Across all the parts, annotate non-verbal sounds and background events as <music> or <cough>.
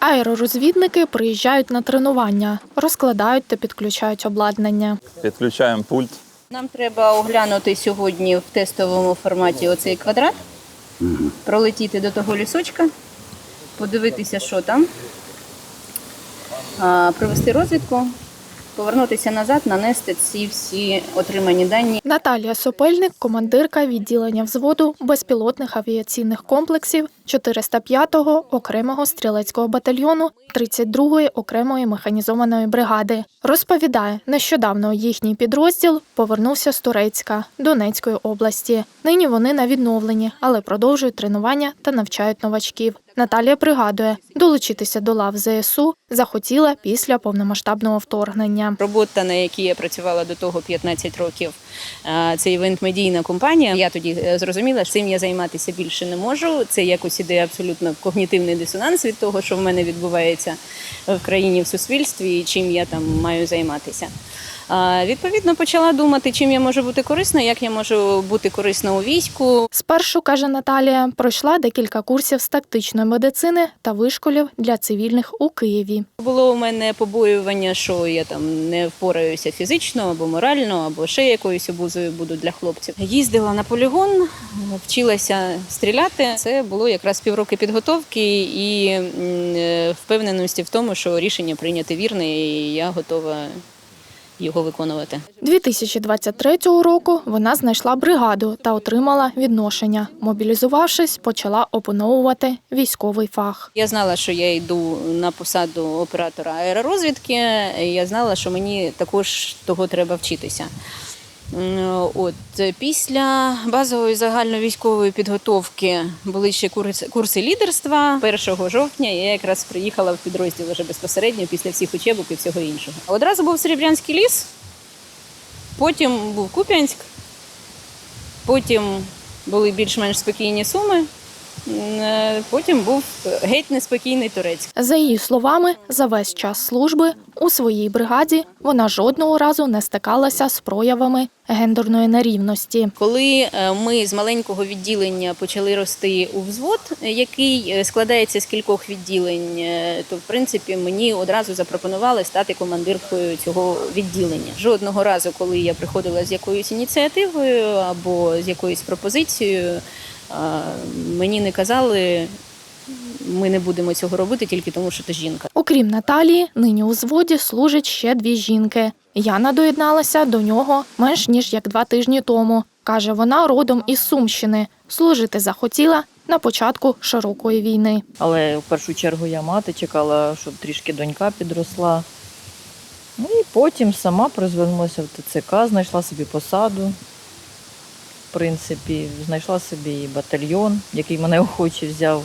Аеророзвідники приїжджають на тренування, розкладають та підключають обладнання. Підключаємо пульт. Нам треба оглянути сьогодні в тестовому форматі оцей квадрат, пролетіти до того лісочка, подивитися, що там, провести розвідку, повернутися назад, нанести ці всі отримані дані. Наталія Сопельник, командирка відділення взводу безпілотних авіаційних комплексів 405-го окремого стрілецького батальйону 32-ї окремої механізованої бригади. Розповідає, нещодавно їхній підрозділ повернувся з Турецька Донецької області. Нині вони на відновленні, але продовжують тренування та навчають новачків. Наталія пригадує, долучитися до лав ЗСУ захотіла після повномасштабного вторгнення. Робота, на якій я працювала до того 15 років, це івент-медійна компанія. Я тоді е, зрозуміла, що цим я займатися більше не можу. Це якось іде абсолютно когнітивний дисонанс від того, що в мене відбувається в країні в суспільстві і чим я там маю займатися. Відповідно, почала думати, чим я можу бути корисна, як я можу бути корисна у війську. Спершу, каже Наталія, пройшла декілька курсів з тактичної медицини та вишколів для цивільних у Києві. Було у мене побоювання, що я там не впораюся фізично або морально, або ще якоюсь обузою буду для хлопців. Їздила на полігон, вчилася стріляти. Це було якраз півроки підготовки і е, впевненості в тому, що рішення прийняте вірне, і я готова його виконувати. 2023 року вона знайшла бригаду та отримала відношення. Мобілізувавшись, почала опановувати військовий фах. Я знала, що я йду на посаду оператора аеророзвідки. Я знала, що мені також того треба вчитися. От після базової загальновійськової підготовки були ще курси лідерства. 1 жовтня я якраз приїхала в підрозділ вже безпосередньо після всіх учебок і всього іншого. Одразу був Серебрянський ліс, потім був Куп'янськ, потім були більш-менш спокійні суми. Е, Потім був геть неспокійний Турецьк. За її словами, за весь час служби у своїй бригаді вона жодного разу не стикалася з проявами гендерної нерівності. Коли е, ми з маленького відділення почали рости у взвод, який е, складається з кількох відділень, то в принципі мені одразу запропонували стати командиркою цього відділення. Жодного разу, коли я приходила з якоюсь ініціативою або з якоюсь пропозицією, мені не казали. Ми не будемо цього робити тільки тому, що ти жінка. Окрім Наталії, нині у зводі служать ще дві жінки. Яна доєдналася до нього менш ніж як два тижні тому. Каже, вона родом із Сумщини. Служити захотіла на початку широкої війни. Але в першу чергу я мати чекала, щоб трішки донька підросла. Ну і потім сама призвернулася в ТЦК, знайшла собі посаду. В принципі, знайшла собі і батальйон, який мене <laughs> охоче взяв.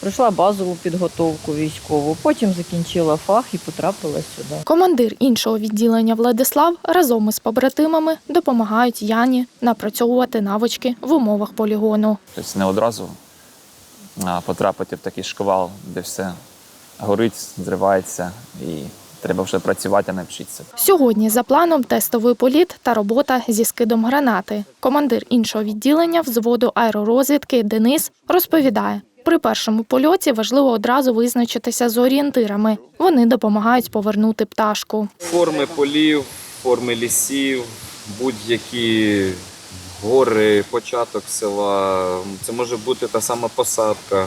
Пройшла базову підготовку військову, потім закінчила фах і потрапила сюди. Командир іншого відділення Владислав разом із побратимами допомагають Яні напрацьовувати навички в умовах полігону. Тобто не одразу а, потрапити в такий шквал, де все горить, зривається, і треба вже працювати, а не вчитися. Сьогодні за планом тестовий політ та робота зі скидом гранати. Командир іншого відділення взводу аеророзвідки Денис розповідає. При першому польоті важливо одразу визначитися з орієнтирами. Вони допомагають повернути пташку. форми полів, форми лісів, будь-які гори, початок села. Це може бути та сама посадка.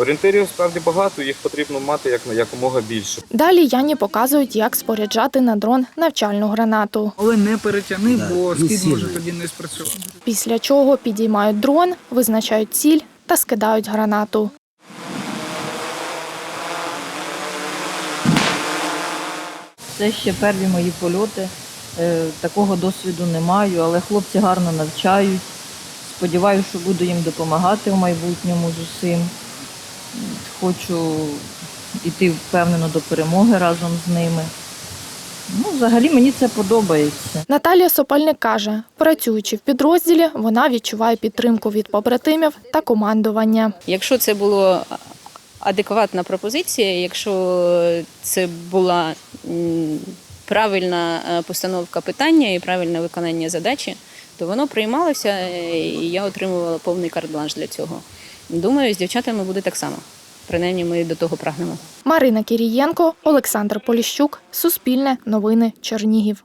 Орієнтирів справді багато, їх потрібно мати як якомога більше. Далі Яні показують, як споряджати на дрон навчальну гранату. Але не перетягни, бо скид може тоді не спрацювати. Після чого підіймають дрон, визначають ціль та скидають гранату. Це ще перві мої польоти. Е, Такого досвіду не маю, але хлопці гарно навчають. Сподіваюся, що буду їм допомагати в майбутньому з усім. Хочу йти впевнено до перемоги разом з ними. Ну, взагалі мені це подобається. Наталія Сопальник каже, працюючи в підрозділі, вона відчуває підтримку від побратимів та командування. Якщо це була адекватна пропозиція, якщо це була правильна е, постановка питання і правильне виконання задачі, то воно приймалося, е, і я отримувала повний карт-бланш для цього. Думаю, з дівчатами буде так само. принаймні ми до того прагнемо. Марина Кірієнко, Олександр Поліщук, Суспільне, Новини, Чернігів.